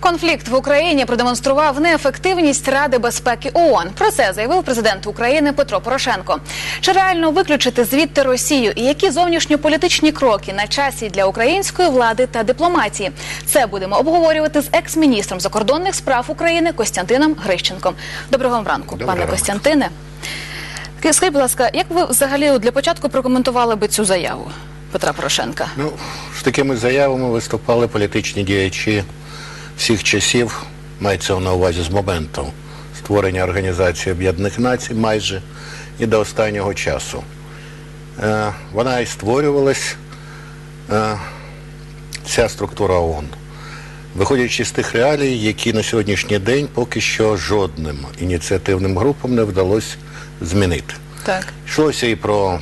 Конфлікт в Україні продемонстрував неефективність Ради безпеки ООН. Про це заявив президент України Петро Порошенко. Чи реально виключити звідти Росію і які зовнішньополітичні кроки на часі для української влади та дипломатії? Це будемо обговорювати з екс-міністром закордонних справ України Костянтином Грищенком. Доброго вам ранку, Доброго пане ранку. Костянтине. Скажіть, будь ласка, як ви взагалі для початку прокоментували би цю заяву Петра Порошенка? Ну, з такими заявами виступали політичні діячі всіх часів, мається на увазі з моменту створення Організації Об'єднаних Націй майже і до останнього часу. Е, вона і створювалась, е, ця структура ООН, виходячи з тих реалій, які на сьогоднішній день поки що жодним ініціативним групам не вдалося змінити. Так. Йшлося і про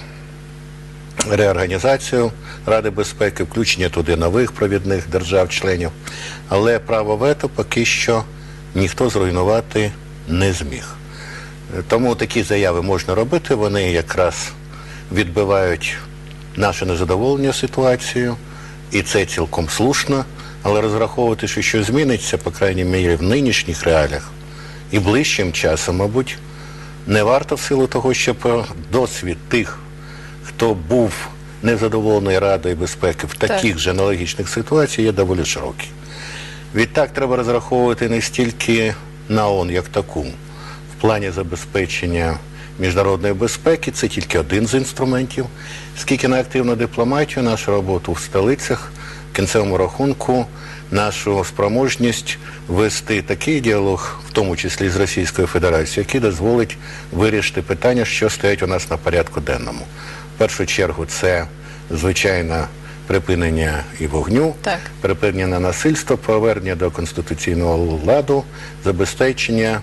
реорганізацію Ради безпеки, включення туди нових провідних держав-членів. Але право вето поки що ніхто зруйнувати не зміг. Тому такі заяви можна робити, вони якраз відбивають наше незадоволення ситуацією, і це цілком слушно, але розраховувати, що щось зміниться, по крайній мірі, в нинішніх реаліях і ближчим часом, мабуть, не варто в силу того, що досвід тих, хто був незадоволений Радою безпеки в таких же аналогічних ситуаціях, є доволі широкий. Відтак треба розраховувати не стільки на ООН як таку. В плані забезпечення міжнародної безпеки це тільки один з інструментів, скільки на активну дипломатію, нашу роботу в столицях, в кінцевому рахунку, нашу спроможність вести такий діалог, в тому числі з Російською Федерацією, який дозволить вирішити питання, що стоять у нас на порядку денному. В першу чергу це звичайно припинення і вогню, Так. припинення насильства, повернення до конституційного ладу, забезпечення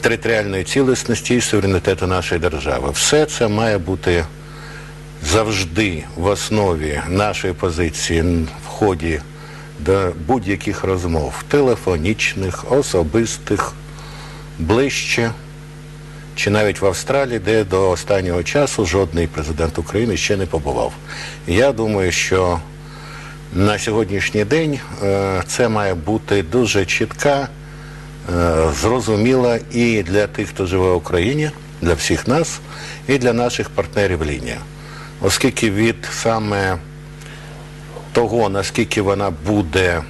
територіальної цілісності і суверенітету нашої держави. Все це має бути завжди в основі нашої позиції в ході до будь-яких розмов телефонічних, особистих, ближче. Чи навіть в Австралії, де до останнього часу жодний президент України ще не побував. Я думаю, що на сьогоднішній день е, це має бути дуже чітка, е, зрозуміла і для тих, хто живе в Україні, для всіх нас, і для наших партнерів лінія. Оскільки від саме того, наскільки вона буде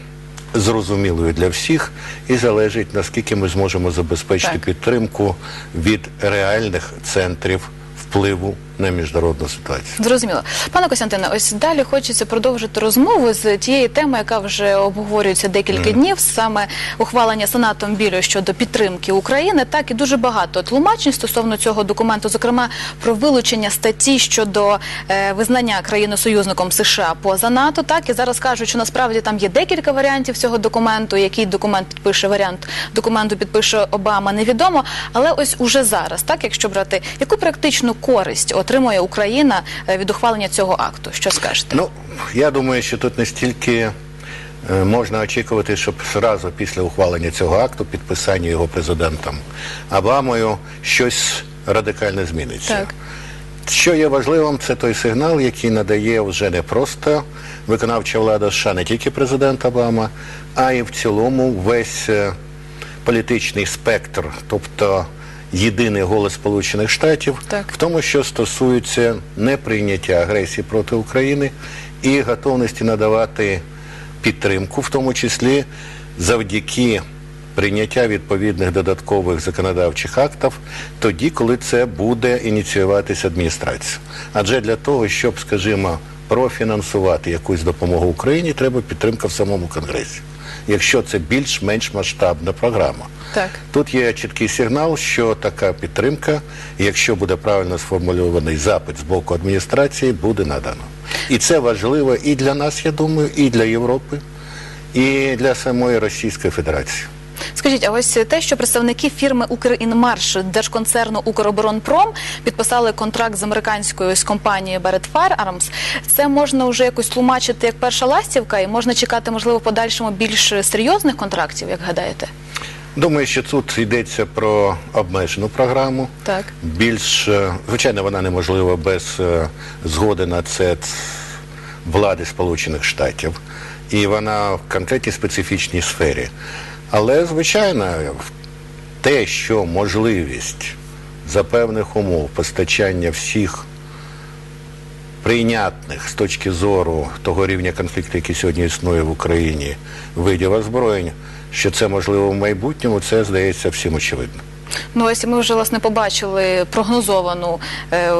зрозумілою для всіх, і залежить, наскільки ми зможемо забезпечити Так. підтримку від реальних центрів впливу на міжнародну ситуацію. Зрозуміло. Пане Костянтине, ось далі хочеться продовжити розмову з тієї теми, яка вже обговорюється декілька днів, саме ухвалення Сенатом Білою щодо підтримки України. Так і дуже багато тлумачень стосовно цього документу, зокрема про вилучення статті щодо е, визнання країною-союзником США поза НАТО. Так і зараз кажуть, що насправді там є декілька варіантів цього документу. Який документ підпише варіант документу підпише Обама, невідомо. Але ось уже зараз, так якщо брати, яку практичну користь отримує Україна е, від ухвалення цього акту? Що скажете? Ну, я думаю, що тут не стільки е, можна очікувати, щоб зразу після ухвалення цього акту, підписання його президентом Обамою, щось радикально зміниться. Так. Що є важливим, це той сигнал, який надає вже не просто виконавча влада США, не тільки президент Обама, а й в цілому весь е, політичний спектр, тобто єдиний голос Сполучених Штатів, Так. в тому, що стосується неприйняття агресії проти України і готовності надавати підтримку, в тому числі завдяки прийняття відповідних додаткових законодавчих актів тоді, коли це буде ініціюватися адміністрацією. Адже для того, щоб, скажімо, профінансувати якусь допомогу Україні, треба підтримка в самому Конгресі. Якщо це більш-менш масштабна програма. Так. Тут є чіткий сигнал, що така підтримка, якщо буде правильно сформульований запит з боку адміністрації, буде надано. І це важливо і для нас, я думаю, і для Європи, і для самої Російської Федерації. Скажіть, а ось те, що представники фірми «Укрінмарш» держконцерну «Укроборонпром» підписали контракт з американською ось компанією Barrett Firearms, це можна вже якось тлумачити як перша ластівка, і можна чекати, можливо, в подальшому більш серйозних контрактів, як гадаєте? Думаю, що тут йдеться про обмежену програму. Так. Більш, е, звичайно, вона неможлива без е, згоди на це влади Сполучених Штатів. і вона в конкретній специфічній сфері. Але, звичайно, те, що можливість за певних умов постачання всіх прийнятних з точки зору того рівня конфлікту, який сьогодні існує в Україні, видів озброєнь, що це можливо в майбутньому, це здається всім очевидно. Ну ось ми вже власне побачили прогнозовану е,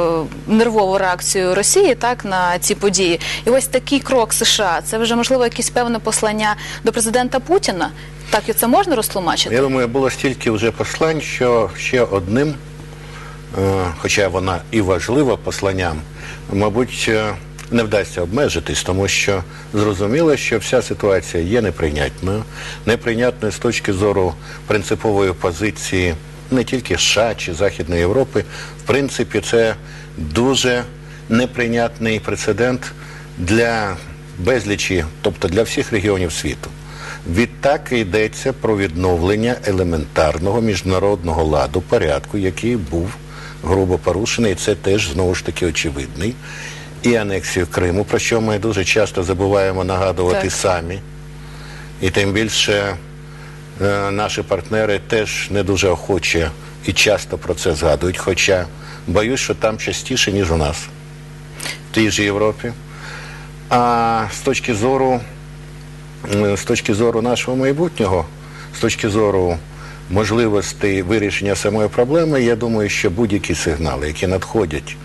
нервову реакцію Росії так на ці події. І ось такий крок США. Це вже можливо якесь певне послання до президента Путіна. Так і це можна розтлумачити? Я думаю, було стільки вже послань, що ще одним, е, хоча вона і важлива посланням, мабуть, е, не вдасться обмежитись, тому що зрозуміло, що вся ситуація є неприйнятною, неприйнятною з точки зору принципової позиції не тільки США чи Західної Європи. В принципі, це дуже неприйнятний прецедент для безлічі, тобто для всіх регіонів світу. Відтак йдеться про відновлення елементарного міжнародного ладу, порядку, який був грубо порушений. І це теж знову ж таки очевидний. І анексію Криму, про що ми дуже часто забуваємо нагадувати Так. самі. І тим більше наші партнери теж не дуже охоче і часто про це згадують. Хоча боюсь, що там частіше, ніж у нас, в тій ж Європі. А з точки зору Е, з точки зору нашого майбутнього, з точки зору можливостей вирішення самої проблеми, я думаю, що будь-які сигнали, які надходять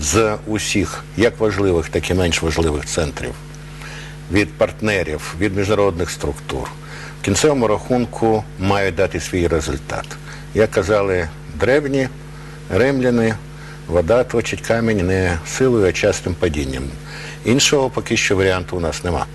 з усіх як важливих, так і менш важливих центрів, від партнерів, від міжнародних структур, в кінцевому рахунку мають дати свій результат. Як казали древні римляни, вода точить камінь не силою, а частим падінням. Іншого поки що варіанту у нас нема.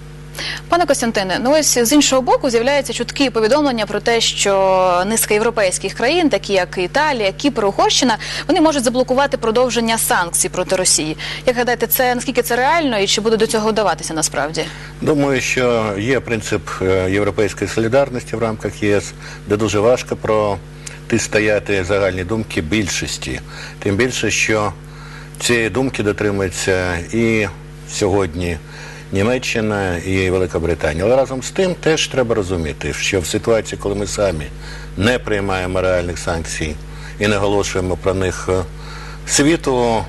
Пане Костянтине, ну ось з іншого боку з'являються чуткі повідомлення про те, що низка європейських країн, такі як Італія, Кіпр, Угорщина, вони можуть заблокувати продовження санкцій проти Росії. Як гадаєте, це наскільки це реально і чи буде до цього вдаватися насправді? Думаю, що є принцип е, європейської солідарності в рамках ЄС, де дуже важко протистояти загальні думки більшості. Тим більше, що цієї думки дотримується і сьогодні Німеччина і Велика Британія. Але разом з тим теж треба розуміти, що в ситуації, коли ми самі не приймаємо реальних санкцій і не оголошуємо про них е, світу,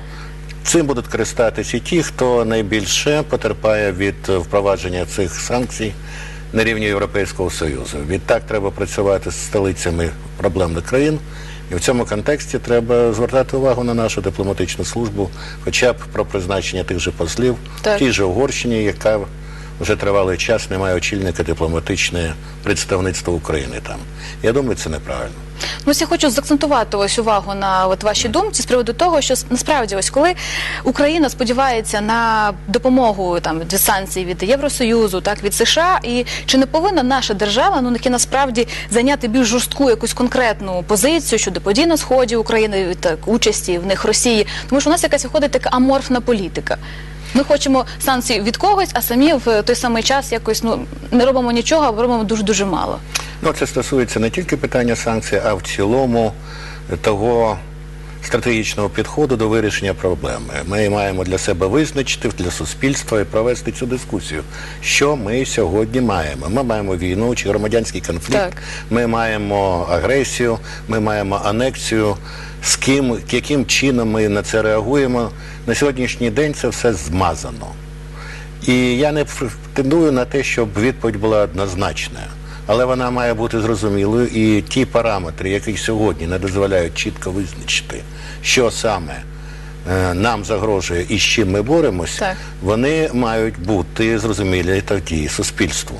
Цим будуть користатися і ті, хто найбільше потерпає від е, впровадження цих санкцій на рівні Європейського Союзу. Відтак треба працювати з столицями проблемних країн. І в цьому контексті треба звертати увагу на нашу дипломатичну службу, хоча б про призначення тих же послів Так. в тій же Угорщині, яка вже тривалий час не має очільника дипломатичне представництво України там. Я думаю, це неправильно. Ну, ось я хочу заакцентувати ось увагу на от вашій думці з приводу того, що насправді, ось коли Україна сподівається на допомогу там від санкцій від Євросоюзу, так від США, і чи не повинна наша держава ну таки насправді зайняти більш жорстку якусь конкретну позицію щодо подій на сході України, так участі в них Росії, тому що у нас якась виходить така аморфна політика. Ми хочемо санкцій від когось, а самі в той самий час якось ну не робимо нічого, або робимо дуже дуже мало. Ну, це стосується не тільки питання санкцій, а в цілому того стратегічного підходу до вирішення проблеми. Ми маємо для себе визначити для суспільства і провести цю дискусію. Що ми сьогодні маємо? Ми маємо війну чи громадянський конфлікт, Так. ми маємо агресію, ми маємо анексію. З ким, яким чином ми на це реагуємо? На сьогоднішній день це все змазано. І я не претендую на те, щоб відповідь була однозначною, але вона має бути зрозумілою. І ті параметри, які сьогодні не дозволяють чітко визначити, що саме е, нам загрожує і з чим ми боремось, Так. вони мають бути зрозумілі тоді суспільству.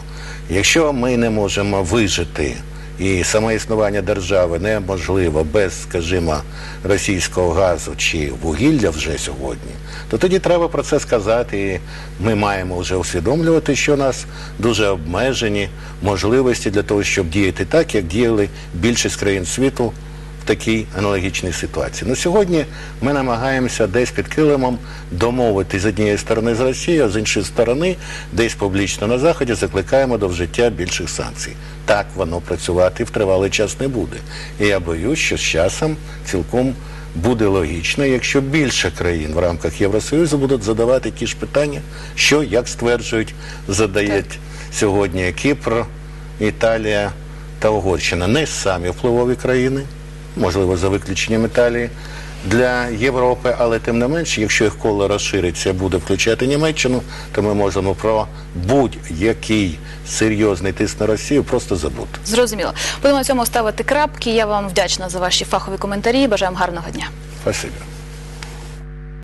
Якщо ми не можемо вижити і саме існування держави неможливо без, скажімо, російського газу чи вугілля вже сьогодні, то тоді треба про це сказати. І ми маємо вже усвідомлювати, що у нас дуже обмежені можливості для того, щоб діяти так, як діяли більшість країн світу в такій аналогічній ситуації. Ну сьогодні ми намагаємося десь під килимом домовитись з однієї сторони з Росією, а з іншої сторони, десь публічно на заході закликаємо до вжиття більших санкцій. Так воно працювати в тривалий час не буде. І я боюсь, що з часом цілком буде логічно, якщо більше країн в рамках Євросоюзу будуть задавати ті ж питання, що, як стверджують, задають сьогодні Кіпр, Італія та Угорщина. Не самі впливові країни, можливо, за виключенням Італії. Для Європи, але тим не менше, якщо їх коло розшириться, буде включати Німеччину, то ми можемо про будь-який серйозний тиск на Росію просто забути. Зрозуміло. Будемо на цьому ставити крапки. Я вам вдячна за ваші фахові коментарі. Бажаємо гарного дня. Спасибо.